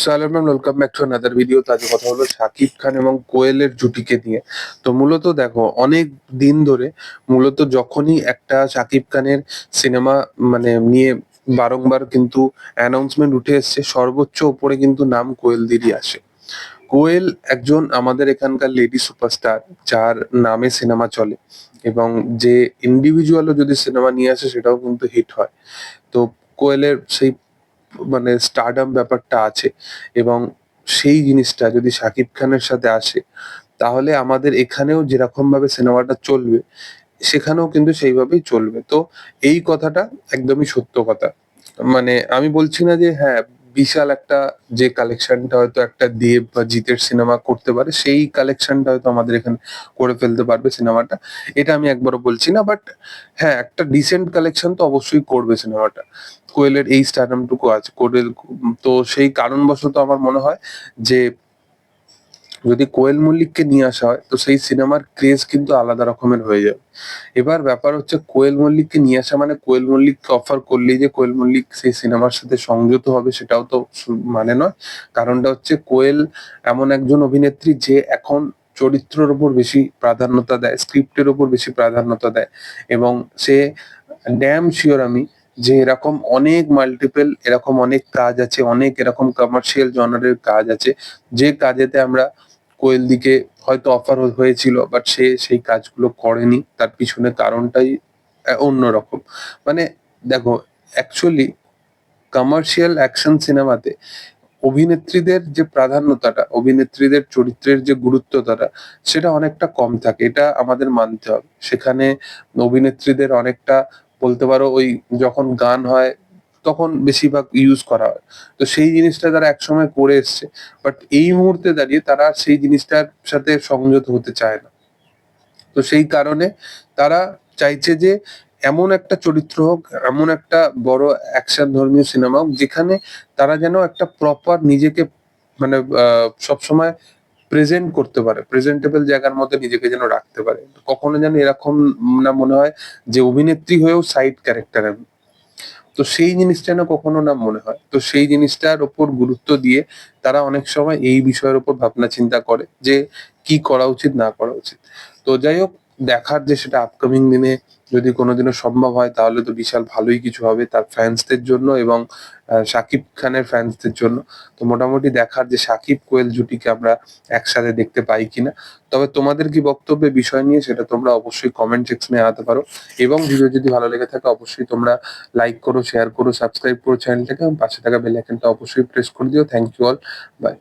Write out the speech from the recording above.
So hello ma'am welcome back to another video তো আজকে কথা হলো শাকিব খান এবং কোয়েলের জুটিকে নিয়ে। তো মূলত দেখো, অনেক দিন ধরে মূলত যখনই একটা শাকিব খানের সিনেমা মানে নিয়ে বারংবার কিন্তু অ্যানাউন্সমেন্ট উঠে এসছে, সর্বোচ্চ ওপরে কিন্তু নাম কোয়েলদেরই আসে। কোয়েল একজন আমাদের এখানকার লেডি সুপারস্টার যার নামে সিনেমা চলে এবং যে ইন্ডিভিজুয়ালও যদি সিনেমা নিয়ে আসে, সেটাও কিন্তু হিট হয়। তো কোয়েলের সেই মানে স্টারডাম ব্যাপারটা আছে এবং সেই জিনিসটা যদি শাকিব খানের সাথে আসে, তাহলে আমাদের এখানেও যেরকম ভাবে সিনেমাটা চলবে, সেখানেও কিন্তু সেইভাবেই চলবে। তো এই কথাটা একদমই সত্য কথা। মানে আমি বলছি না যে হ্যাঁ বিশাল একটা যে কালেকশনটা হয়তো একটা দেব বা জিতের সিনেমা করতে পারে, সেই কালেকশনটা হয়তো আমাদের এখানে করে ফেলতে পারবে সিনেমাটা এটা আমি একবারও বলছি না বাট হ্যাঁ একটা ডিসেন্ট কালেকশন তো অবশ্যই করবে সিনেমাটা কোয়েলের এই স্টারডামটুকু আছে, কোয়েল তো সেই কারণবশত আমার মনে হয় যে যদি কোয়েল মল্লিককে নিয়ে আসা হয়, তো সেই সিনেমার ক্রেজ কিন্তু আলাদা রকমের হয়ে যাবে। এবার ব্যাপার হচ্ছে কোয়েল মল্লিককে নিয়ে আসা মানে কোয়েল মল্লিককে অফার করলেই যে কোয়েল মল্লিক সেই সিনেমার সাথে সংযত হবে সেটাও তো মানে নয়। কারণটা হচ্ছে কোয়েল এমন একজন অভিনেত্রী যে এখন চরিত্রের উপর বেশি প্রাধান্যতা দেয়, স্ক্রিপ্টের উপর বেশি প্রাধান্যতা দেয় এবং সে ড্যাম শিওর আমি যে এরকম অনেক মাল্টিপল এরকম অনেক কাজ আছে, অনেক এরকম কমার্শিয়াল জনারের কাজ আছে। যে কাজেতে আমরা কোয়েল দিকে হয়তো অফার হয়েছিল বাট সে সেই কাজগুলো করেনি। তার পিছনে কারণটাই অন্যরকম। মানে দেখো অ্যাকচুয়ালি কমার্শিয়াল অ্যাকশন সিনেমাতে অভিনেত্রীদের যে প্রাধান্যতাটা, অভিনেত্রীদের চরিত্রের যে গুরুত্বতাটা, সেটা অনেকটা কম থাকে। এটা আমাদের মানতে হবে। সেখানে অভিনেত্রীদের অনেকটা, বলতে পারো ওই যখন গান হয় তখন বেশিরভাগ ইউজ করা হয়। তো সেই জিনিসটা তারা একসময় করে এসছে। বাট এই মুহূর্তে দাঁড়িয়ে তারা সেই জিনিসটার সাথে সংযত হতে চায় না। তো সেই কারণে তারা চাইছে যে এমন একটা চরিত্র হোক, এমন একটা বড় অ্যাকশন ধর্মীয় সিনেমা হোক, যেখানে তারা যেন একটা প্রপার নিজেকে মানে সবসময় প্রেজেন্ট করতে পারে প্রেজেন্টেবল জায়গার মধ্যে নিজেকে যেন রাখতে পারে। কখনো যেন এরকম না মনে হয় যে অভিনেত্রী হয়েও সাইড ক্যারেক্টার তো সেই জিনিসটা না কখনো না মনে হয়। তো সেই জিনিসটার ওপর গুরুত্ব দিয়ে তারা অনেক সময় এই বিষয়ের উপর ভাবনা চিন্তা করে যে কি করা উচিত, না করা উচিত। তো যাই হোক, দেখার যে সেটা আপকামিং দিনে যদি কোনোদিনও সম্ভব হয়, তাহলে তো বিশাল ভালোই কিছু হবে তার ফ্যান্সদের জন্য এবং শাকিব খানের ফ্যান্সদের জন্য। তো মোটামুটি দেখার যে শাকিব কোয়েল জুটিকে আমরা একসাথে দেখতে পাই কিনা। তবে তোমাদের কি বক্তব্য বিষয় নিয়ে সেটা তোমরা অবশ্যই কমেন্ট সেকশনে আনাতে পারো। এবং ভিডিও যদি ভালো লেগে থাকে, অবশ্যই তোমরা লাইক করো শেয়ার করো সাবস্ক্রাইব করো চ্যানেলটাকে এবং পাশে থাকা বেল আইকনটা অবশ্যই প্রেস করে দিও। Thank you all by